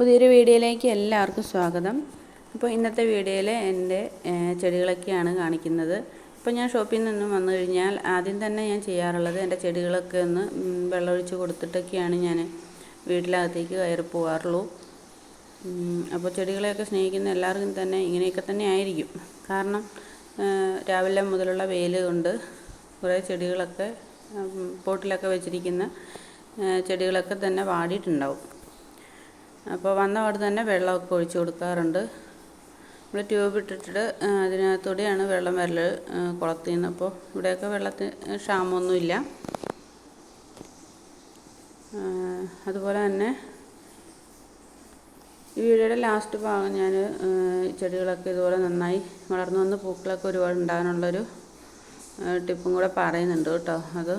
പുതിയൊരു വീഡിയോയിലേക്ക് എല്ലാവർക്കും സ്വാഗതം. അപ്പോൾ ഇന്നത്തെ വീഡിയോയിൽ എന്റെ ചെടികളൊക്കെയാണ് കാണിക്കുന്നത്. ഇപ്പോൾ ഞാൻ ഷോപ്പിൽ നിന്നും വന്നു കഴിഞ്ഞാൽ ആദ്യം തന്നെ ഞാൻ ചെയ്യാറുള്ളത് എന്റെ ചെടികളൊക്കെ ഒന്ന് വെള്ളമൊഴിച്ച് കൊടുത്തിട്ടൊക്കെയാണ് ഞാൻ വീട്ടിലകത്തേക്ക് കയറി പോകാറുള്ളൂ അപ്പോൾ ചെടികളെയൊക്കെ സ്നേഹിക്കുന്ന എല്ലാവർക്കും തന്നെ ഇങ്ങനെയൊക്കെ തന്നെ ആയിരിക്കും. കാരണം രാവിലെ മുതലുള്ള വെയിൽ കൊണ്ട് കുറേ ചെടികളൊക്കെ പോട്ടിലൊക്കെ വെച്ചിരിക്കുന്ന ചെടികളൊക്കെ തന്നെ വാടിയിട്ടുണ്ടാവും. അപ്പോൾ വന്ന പാട് തന്നെ വെള്ളമൊക്കെ ഒഴിച്ചു കൊടുക്കാറുണ്ട്. നമ്മൾ ട്യൂബ് ഇട്ടിട്ട് അതിനകത്തൂടെയാണ് വെള്ളം വരൽ കുളത്തിൽ നിന്ന് അപ്പോൾ ഇവിടെയൊക്കെ വെള്ളത്തിന് ക്ഷാമമൊന്നുമില്ല. അതുപോലെ തന്നെ ഈ വീഡിയോയുടെ ലാസ്റ്റ് ഭാഗം ഞാൻ ചെടികളൊക്കെ ഇതുപോലെ നന്നായി വളർന്നു വന്ന് പൂക്കളൊക്കെ ഒരുപാട് ഉണ്ടാകാനുള്ളൊരു ടിപ്പും കൂടെ പറയുന്നുണ്ട് കേട്ടോ. അത്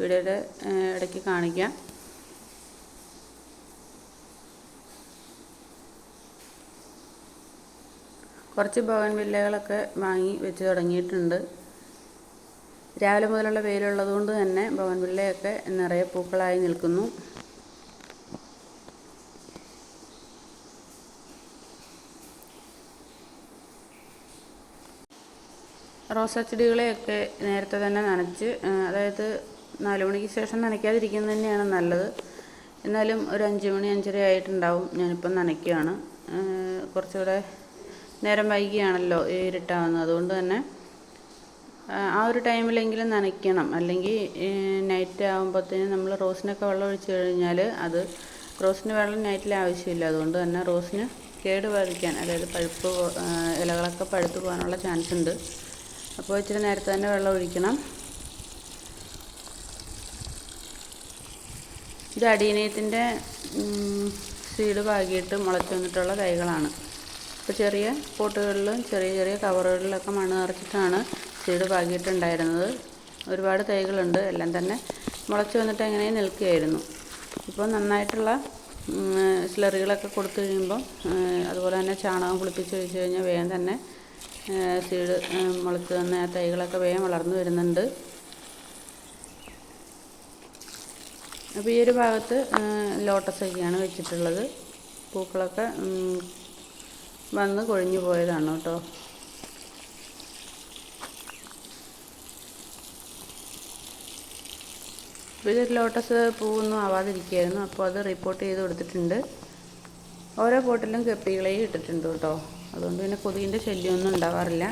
വീഡിയോയുടെ ഇടയ്ക്ക് കാണിക്കാം. കുറച്ച് ബോഗൻ വില്ലകളൊക്കെ വാങ്ങി വെച്ച് തുടങ്ങിയിട്ടുണ്ട്. രാവിലെ മുതലുള്ള വെയിലുള്ളത് കൊണ്ട് തന്നെ ബോഗൻ വില്ലയൊക്കെ നിറയെ പൂക്കളായി നിൽക്കുന്നു. റോസാ ചെടികളെയൊക്കെ നേരത്തെ തന്നെ നനച്ച് അതായത് നാല് മണിക്ക് ശേഷം നനയ്ക്കാതിരിക്കുന്നത് തന്നെയാണ് നല്ലത്. എന്നാലും ഒരു അഞ്ച് മണി അഞ്ചര ആയിട്ടുണ്ടാവും ഞാനിപ്പം നനയ്ക്കുകയാണ്. കുറച്ചുകൂടെ നേരം വൈകിയാണല്ലോ ഇരുട്ടാവുന്നത്. അതുകൊണ്ട് തന്നെ ആ, ആ ഒരു ടൈമിലെങ്കിലും നനയ്ക്കണം. അല്ലെങ്കിൽ നൈറ്റ് ആകുമ്പോഴത്തേനും നമ്മൾ റോസിനൊക്കെ വെള്ളം ഒഴിച്ചു കഴിഞ്ഞാൽ അത് റോസിന് വെള്ളം നൈറ്റിൽ ആവശ്യമില്ല. അതുകൊണ്ട് തന്നെ റോസിന് കേട് ബാധിക്കാൻ അതായത് പഴുപ്പ് ഇലകളൊക്കെ പഴുത്ത് പോകാനുള്ള ചാൻസ് ഉണ്ട്. അപ്പോൾ ഇച്ചിരി നേരത്തെ തന്നെ വെള്ളം ഒഴിക്കണം. ഇത് അടീനയത്തിന്റെ സീഡ് പാകിയിട്ട് മുളച്ചു വന്നിട്ടുള്ള തൈകളാണ്. ഇപ്പോൾ ചെറിയ പോട്ടുകളിലും ചെറിയ ചെറിയ കവറുകളിലൊക്കെ മണ്ണ് നിറച്ചിട്ടാണ് സീഡ് പാകിയിട്ടുണ്ടായിരുന്നത്. ഒരുപാട് തൈകളുണ്ട്. എല്ലാം തന്നെ മുളച്ച് വന്നിട്ട് എങ്ങനെ നിൽക്കുകയായിരുന്നു. ഇപ്പോൾ നന്നായിട്ടുള്ള സ്ലറികളൊക്കെ കൊടുത്തു കഴിയുമ്പം അതുപോലെ തന്നെ ചാണകം കുളിപ്പിച്ച് വെച്ച് കഴിഞ്ഞാൽ വേഗം തന്നെ സീഡ് മുളച്ച് വന്ന തൈകളൊക്കെ വേഗം വളർന്നു വരുന്നുണ്ട്. അപ്പോൾ ഈ ഒരു ഭാഗത്ത് ലോട്ടസ് ഒക്കെയാണ് വെച്ചിട്ടുള്ളത്. പൂക്കളൊക്കെ വന്ന് കൊഴിഞ്ഞു പോയതാണ് കേട്ടോ. ഇത് ലോട്ടസ് പൂവൊന്നും ആവാതിരിക്കുകയായിരുന്നു. അപ്പോൾ അത് റിപ്പോർട്ട് ചെയ്ത് കൊടുത്തിട്ടുണ്ട്. ഓരോ പോട്ടിലും കെപ്പികളെയും ഇട്ടിട്ടുണ്ട് കേട്ടോ. അതുകൊണ്ട് പിന്നെ കൊതുകിന്റെ ശല്യമൊന്നും ഉണ്ടാവാറില്ല.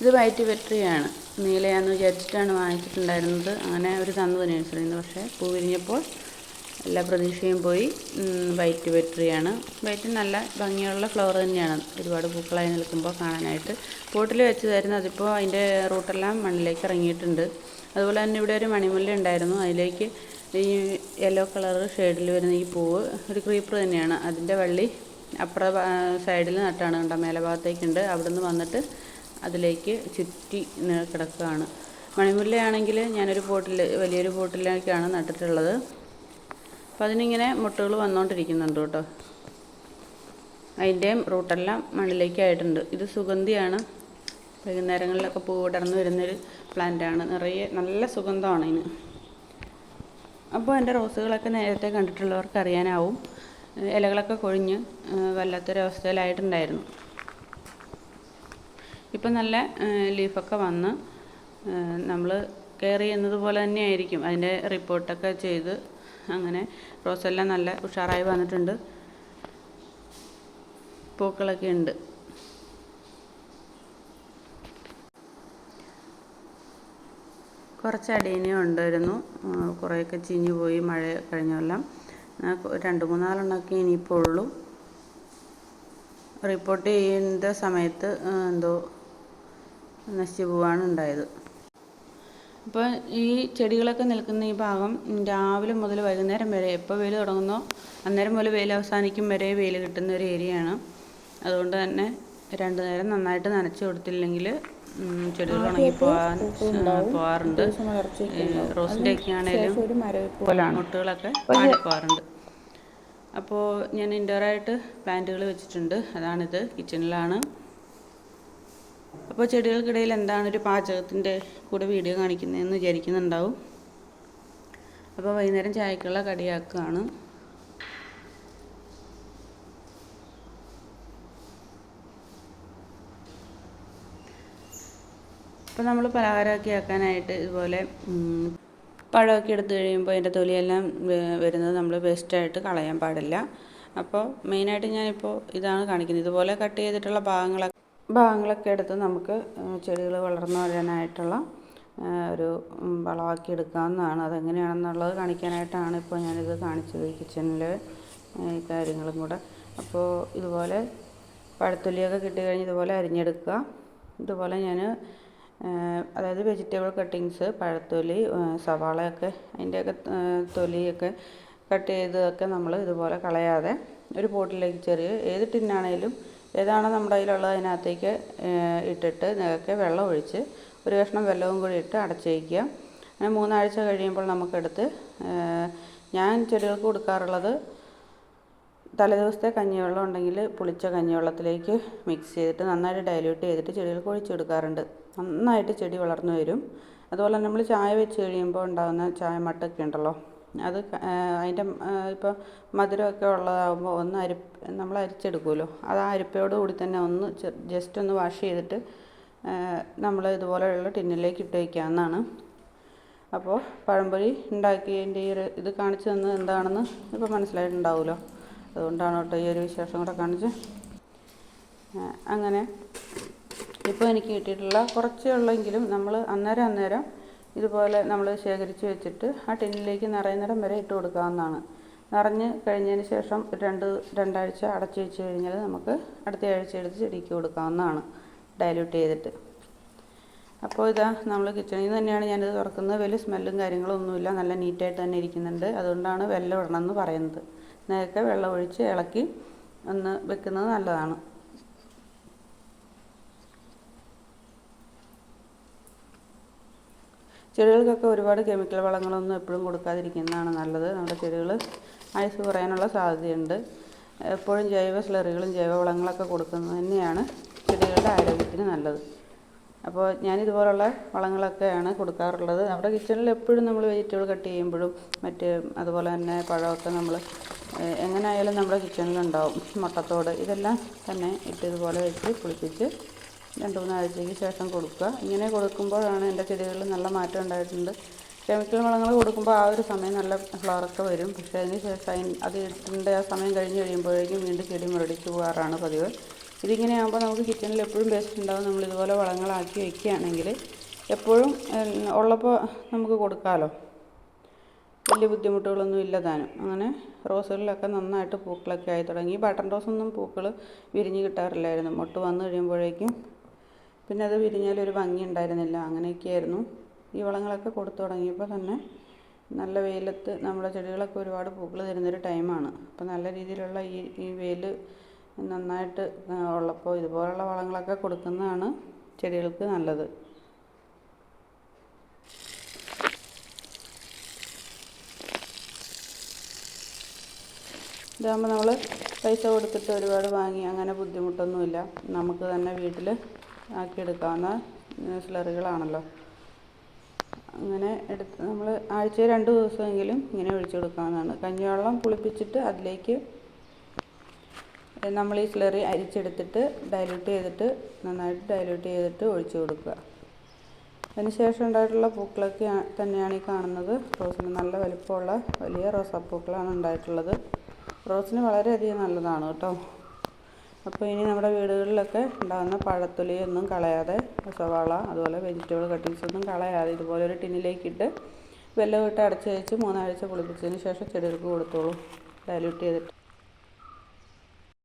ഇത് വൈറ്റ് വെട്രിയാണ് നീലയാന്ന് വിചാരിച്ചിട്ടാണ് വാങ്ങിച്ചിട്ടുണ്ടായിരുന്നത്. അങ്ങനെ അവർ നഴ്സറിയിൽ നിന്ന് പക്ഷേ പൂ വിരിഞ്ഞപ്പോൾ എല്ലാ പ്രതീക്ഷയും പോയി. വൈറ്റ് വെട്രിയാണ് വൈറ്റ് നല്ല ഭംഗിയുള്ള ഫ്ലവർ തന്നെയാണ്. ഒരുപാട് പൂക്കളായി നിൽക്കുമ്പോൾ കാണാനായിട്ട്. പോട്ടിൽ വെച്ച് തരുന്നത് അതിപ്പോൾ അതിന്റെ റൂട്ടെല്ലാം മണ്ണിലേക്ക് ഇറങ്ങിയിട്ടുണ്ട്. അതുപോലെ തന്നെ ഇവിടെ ഒരു മണിമുല്ല ഉണ്ടായിരുന്നു. അതിലേക്ക് ഈ യെല്ലോ കളർ ഷെയ്ഡിൽ വരുന്ന ഈ പൂവ് ഒരു ക്രീപ്പർ തന്നെയാണ്. അതിന്റെ വള്ളി അപ്പുറ സൈഡിൽ നട്ടാണ് കണ്ടോ? മേലഭാഗത്തേക്കുണ്ട് അവിടെ നിന്ന് വന്നിട്ട് അതിലേക്ക് ചുറ്റി കിടക്കുകയാണ്. മണിമുല്ലയാണെങ്കിൽ ഞാനൊരു പോട്ടിൽ വലിയൊരു പോട്ടിലേക്കാണ് നട്ടിട്ടുള്ളത്. അപ്പോൾ അതിനിങ്ങനെ മുട്ടുകൾ വന്നുകൊണ്ടിരിക്കുന്നുണ്ട് കേട്ടോ. അതിന്റെയും റൂട്ടെല്ലാം മണ്ണിലേക്കായിട്ടുണ്ട്. ഇത് സുഗന്ധിയാണ്. വൈകുന്നേരങ്ങളിലൊക്കെ പൂ വിടർന്ന് വരുന്നൊരു പ്ലാന്റാണ്. നിറയെ നല്ല സുഗന്ധമാണ് ഇതിന് അപ്പോൾ എന്റെ റോസുകളൊക്കെ നേരത്തെ കണ്ടിട്ടുള്ളവർക്ക് അറിയാനാവും. ഇലകളൊക്കെ കൊഴിഞ്ഞ് വല്ലാത്തൊരവസ്ഥയിലായിട്ടുണ്ടായിരുന്നു. ഇപ്പം നല്ല ലീഫൊക്കെ വന്ന് നമ്മൾ കെയർ ചെയ്യുന്നത് പോലെ തന്നെ ആയിരിക്കും അതിന്റെ റിപ്പോർട്ടൊക്കെ ചെയ്ത് അങ്ങനെ റോസെല്ലാം നല്ല ഉഷാറായി വന്നിട്ടുണ്ട്. പൂക്കളൊക്കെ ഉണ്ട്. കുറച്ച് അടീനയും ഉണ്ടായിരുന്നു. കുറേയൊക്കെ ചീഞ്ഞു പോയി മഴ കഴിഞ്ഞ കൊല്ലം ആ, കൊ- രണ്ട് മൂന്നാലെണ്ണമൊക്കെ ഇനിയിപ്പോൾ ഉള്ളൂ. റിപ്പോർട്ട് ചെയ്യുന്ന സമയത്ത് എന്തോ നശിച്ചു പോവാണ് ഉണ്ടായത്. അപ്പോൾ ഈ ചെടികളൊക്കെ നിൽക്കുന്ന ഈ ഭാഗം രാവിലെ മുതൽ വൈകുന്നേരം വരെ എപ്പോൾ വെയിൽ തുടങ്ങുന്നോ അന്നേരം മുതൽ വെയിൽ അവസാനിക്കും വരെ വെയിൽ കിട്ടുന്ന ഒരു ഏരിയയാണ് അതുകൊണ്ട് തന്നെ രണ്ടു നേരം നന്നായിട്ട് നനച്ചു കൊടുത്തില്ലെങ്കിൽ ചെടികൾ ഉണങ്ങി പോകാൻ പോകാറുണ്ട് റോസിന്റെ ഒക്കെ ആണെങ്കിലും മുട്ടുകളൊക്കെ പോകാറുണ്ട് അപ്പോൾ ഞാൻ ഇൻഡോറായിട്ട് പ്ലാന്റുകൾ വെച്ചിട്ടുണ്ട്. അതാണിത്. കിച്ചണിലാണ് അപ്പോൾ ചെടികൾക്കിടയിൽ എന്താണ് ഒരു പാചകത്തിന്റെ കൂടെ വീഡിയോ കാണിക്കുന്നതെന്ന് വിചാരിക്കുന്നുണ്ടാവും. അപ്പോൾ വൈകുന്നേരം ചായക്കുള്ള കടിയാക്കുകയാണ്. അപ്പോൾ നമ്മൾ പലഹാരമൊക്കെ ആക്കാനായിട്ട് ഇതുപോലെ പഴമൊക്കെ എടുത്തു കഴിയുമ്പോൾ അതിന്റെ തൊലിയെല്ലാം വരുന്നത് നമ്മൾ വേസ്റ്റായിട്ട് കളയാൻ പാടില്ല. അപ്പോൾ മെയിനായിട്ട് ഞാനിപ്പോൾ ഇതാണ് കാണിക്കുന്നത്. ഇതുപോലെ കട്ട് ചെയ്തിട്ടുള്ള ഭാഗങ്ങളൊക്കെ ഭാഗങ്ങളൊക്കെ എടുത്ത് നമുക്ക് ചെടികൾ വളർന്നു വരാനായിട്ടുള്ള ഒരു വളമാക്കി എടുക്കാവുന്നതാണ്. അതെങ്ങനെയാണെന്നുള്ളത് കാണിക്കാനായിട്ടാണ് ഇപ്പോൾ ഞാനിത് കാണിച്ചത് ഈ കിച്ചണിൽ ഈ കാര്യങ്ങളും കൂടെ. അപ്പോൾ ഇതുപോലെ പഴത്തൊല്ലിയൊക്കെ കിട്ടിക്കഴിഞ്ഞ് ഇതുപോലെ അരിഞ്ഞെടുക്കുക. ഇതുപോലെ ഞാൻ അതായത് വെജിറ്റബിൾ കട്ടിങ്സ് പഴത്തൊലി സവാളയൊക്കെ അതിന്റെയൊക്കെ തൊലിയൊക്കെ കട്ട് ചെയ്തതൊക്കെ നമ്മൾ ഇതുപോലെ കളയാതെ ഒരു പോട്ടിലേക്ക് ചെറിയ ഏത് ടിന്നാണേലും ഏതാണോ നമ്മുടെ കയ്യിലുള്ളത്. അതിനകത്തേക്ക് ഇട്ടിട്ട് നിറക്കെ വെള്ളം ഒഴിച്ച് ഒരു കഷ്ണം വെള്ളവും കൂടി ഇട്ട് അടച്ച് വയ്ക്കുക അങ്ങനെ മൂന്നാഴ്ച കഴിയുമ്പോൾ നമുക്കെടുത്ത് ഞാൻ ചെടികൾക്ക് കൊടുക്കാറുള്ളത് തലേദിവസത്തെ കഞ്ഞിവെള്ളം ഉണ്ടെങ്കിൽ പുളിച്ച കഞ്ഞിവെള്ളത്തിലേക്ക് മിക്സ് ചെയ്തിട്ട് നന്നായിട്ട് ഡൈല്യൂട്ട് ചെയ്തിട്ട് ചെടികൾക്ക് ഒഴിച്ചു കൊടുക്കാറുണ്ട് നന്നായിട്ട് ചെടി വളർന്നു വരും. അതുപോലെ നമ്മൾ ചായ വെച്ച് കഴിയുമ്പോൾ ഉണ്ടാകുന്ന ചായ മട്ടൊക്കെ ഉണ്ടല്ലോ. അത് അതിന്റെ ഇപ്പോൾ മധുരമൊക്കെ ഉള്ളതാകുമ്പോൾ ഒന്ന് അരി നമ്മൾ അരിച്ചെടുക്കുമല്ലോ. അത് ആ അരിപ്പയോട് കൂടി തന്നെ ഒന്ന് ജസ്റ്റ് ഒന്ന് വാഷ് ചെയ്തിട്ട് നമ്മൾ ഇതുപോലെയുള്ള ടിന്നിലേക്ക് ഇട്ട് വയ്ക്കാവുന്നതാണ് അപ്പോൾ പഴംപൊരി ഉണ്ടാക്കിയതിന്റെ ഈ ഒരു ഇത് കാണിച്ചു തന്നത് എന്താണെന്ന് ഇപ്പോൾ മനസ്സിലായിട്ടുണ്ടാവുമല്ലോ. അതുകൊണ്ടാണ് കേട്ടോ ഈ ഒരു വിശേഷം കൂടെ കാണിച്ച് അങ്ങനെ. ഇപ്പോൾ എനിക്ക് കിട്ടിയിട്ടുള്ള കുറച്ചേ ഉള്ളെങ്കിലും നമ്മൾ അന്നേരം അന്നേരം ഇതുപോലെ നമ്മൾ ശേഖരിച്ച് വെച്ചിട്ട് ആ ടിന്നിലേക്ക് നിറയുന്നിടം വരെ ഇട്ട് കൊടുക്കാവുന്നതാണ്. നിറഞ്ഞ് കഴിഞ്ഞതിന് ശേഷം രണ്ട് രണ്ടാഴ്ച അടച്ച് വെച്ച് കഴിഞ്ഞാൽ നമുക്ക് അടുത്ത ആഴ്ച എടുത്ത് ചെടിക്ക് കൊടുക്കാവുന്നതാണ് ഡയല്യൂട്ട് ചെയ്തിട്ട്. അപ്പോൾ ഇതാ നമ്മൾ കിച്ചണിൽ നിന്ന് തന്നെയാണ് ഞാനിത് തുറക്കുന്നത്. വലിയ സ്മെല്ലും കാര്യങ്ങളൊന്നുമില്ല. നല്ല നീറ്റായിട്ട് തന്നെ ഇരിക്കുന്നുണ്ട്. അതുകൊണ്ടാണ് വെള്ളം ഇടണമെന്ന് പറയുന്നത്. നേരത്തെ വെള്ളം ഒഴിച്ച് ഇളക്കി ഒന്ന് വെക്കുന്നത് നല്ലതാണ്. ചെടികൾക്കൊക്കെ ഒരുപാട് കെമിക്കൽ വളങ്ങളൊന്നും എപ്പോഴും കൊടുക്കാതിരിക്കുന്നതാണ് നല്ലത്. നമ്മുടെ ചെടികൾ ആയുസ് കുറയാനുള്ള സാധ്യതയുണ്ട്. എപ്പോഴും ജൈവ സ്ലറികളും ജൈവ വളങ്ങളൊക്കെ കൊടുക്കുന്നത് തന്നെയാണ് ചെടികളുടെ ആരോഗ്യത്തിന് നല്ലത്. അപ്പോൾ ഞാനിതുപോലുള്ള വളങ്ങളൊക്കെയാണ് കൊടുക്കാറുള്ളത്. നമ്മുടെ കിച്ചണിൽ എപ്പോഴും നമ്മൾ വെജിറ്റബിൾ കട്ട് ചെയ്യുമ്പോഴും മറ്റ് അതുപോലെ തന്നെ പഴമൊക്കെ നമ്മൾ എങ്ങനെയായാലും നമ്മുടെ കിച്ചണിലുണ്ടാവും. മുട്ടത്തോട് ഇതെല്ലാം തന്നെ ഇട്ട് ഇതുപോലെ വെച്ച് കുളിപ്പിച്ച് രണ്ട് മൂന്നാഴ്ചയ്ക്ക് ശേഷം കൊടുക്കുക. ഇങ്ങനെ കൊടുക്കുമ്പോഴാണ് എന്റെ ചെടികളിൽ നല്ല മാറ്റം ഉണ്ടായിട്ടുണ്ട്. കെമിക്കൽ വളങ്ങൾ കൊടുക്കുമ്പോൾ ആ ഒരു സമയം നല്ല ഫ്ലവറൊക്കെ വരും. പക്ഷേ അതിന് ശേഷം അത് ഇടേണ്ട ആ സമയം കഴിഞ്ഞ് കഴിയുമ്പോഴേക്കും വീണ്ടും ചെടി മുരടിച്ച് പോകാറാണ് പതിവ്. ഇതിങ്ങനെ ആകുമ്പോൾ നമുക്ക് കിച്ചണിൽ എപ്പോഴും വേസ്റ്റ് ഉണ്ടാവും. നമ്മൾ ഇതുപോലെ വളങ്ങളാക്കി വയ്ക്കുകയാണെങ്കിൽ എപ്പോഴും ഉള്ളപ്പോൾ നമുക്ക് കൊടുക്കാമല്ലോ വലിയ ബുദ്ധിമുട്ടുകളൊന്നും ഇല്ല താനും. അങ്ങനെ റോസുകളിലൊക്കെ നന്നായിട്ട് പൂക്കളൊക്കെ ആയി തുടങ്ങി. ബട്ടൺ റോസൊന്നും പൂക്കൾ വിരിഞ്ഞ് കിട്ടാറില്ലായിരുന്നു. മൊട്ട് വന്നു കഴിയുമ്പോഴേക്കും പിന്നെ അത് വിരിഞ്ഞാൽ ഒരു ഭംഗി ഉണ്ടായിരുന്നില്ല. അങ്ങനെയൊക്കെയായിരുന്നു. ഈ വളങ്ങളൊക്കെ കൊടുത്തു തുടങ്ങിയപ്പോൾ തന്നെ നല്ല വെയിലത്ത് നമ്മുടെ ചെടികളൊക്കെ ഒരുപാട് പൂക്കൾ തരുന്നൊരു ടൈമാണ്. അപ്പോൾ നല്ല രീതിയിലുള്ള ഈ ഈ വെയിൽ നന്നായിട്ട് ഉള്ളപ്പോൾ ഇതുപോലുള്ള വളങ്ങളൊക്കെ കൊടുക്കുന്നതാണ് ചെടികൾക്ക് നല്ലത്. ഇതാകുമ്പോൾ നമ്മൾ പൈസ കൊടുത്തിട്ട് ഒരുപാട് വാങ്ങി അങ്ങനെ ബുദ്ധിമുട്ടൊന്നുമില്ല. നമുക്ക് തന്നെ വീട്ടിൽ ആക്കിയെടുക്കാവുന്ന സ്ലറികളാണല്ലോ അങ്ങനെ എടുത്ത് നമ്മൾ ആഴ്ചയിൽ രണ്ട് ദിവസമെങ്കിലും ഇങ്ങനെ ഒഴിച്ചു കൊടുക്കാവുന്നതാണ്. കഞ്ഞിവെള്ളം പുളിപ്പിച്ചിട്ട് അതിലേക്ക് നമ്മൾ ഈ സ്ലറി അരിച്ചെടുത്തിട്ട് ഡൈല്യൂട്ട് ചെയ്തിട്ട് നന്നായിട്ട് ഡൈല്യൂട്ട് ചെയ്തിട്ട് ഒഴിച്ചു കൊടുക്കുക. അതിന് ശേഷം ഉണ്ടായിട്ടുള്ള പൂക്കളൊക്കെ തന്നെയാണ് ഈ കാണുന്നത്. റോസിന് നല്ല വലിപ്പമുള്ള വലിയ റോസാപ്പൂക്കളാണ് ഉണ്ടായിട്ടുള്ളത്. റോസിന് വളരെയധികം നല്ലതാണ് കേട്ടോ. അപ്പോൾ ഇനി നമ്മുടെ വീടുകളിലൊക്കെ ഉണ്ടാകുന്ന പഴത്തൊലിയൊന്നും കളയാതെ സവാള അതുപോലെ വെജിറ്റബിൾ കട്ടിങ്സ് ഒന്നും കളയാതെ ഇതുപോലെ ഒരു ടിന്നിലേക്കിട്ട് വെല്ലം ഇട്ട് അടച്ച് വെച്ച് മൂന്നാഴ്ച കുളിപ്പിച്ചതിന് ശേഷം ചെടികൾക്ക് കൊടുത്തോളൂ. ഡയലൂട്ട് ചെയ്തിട്ട്.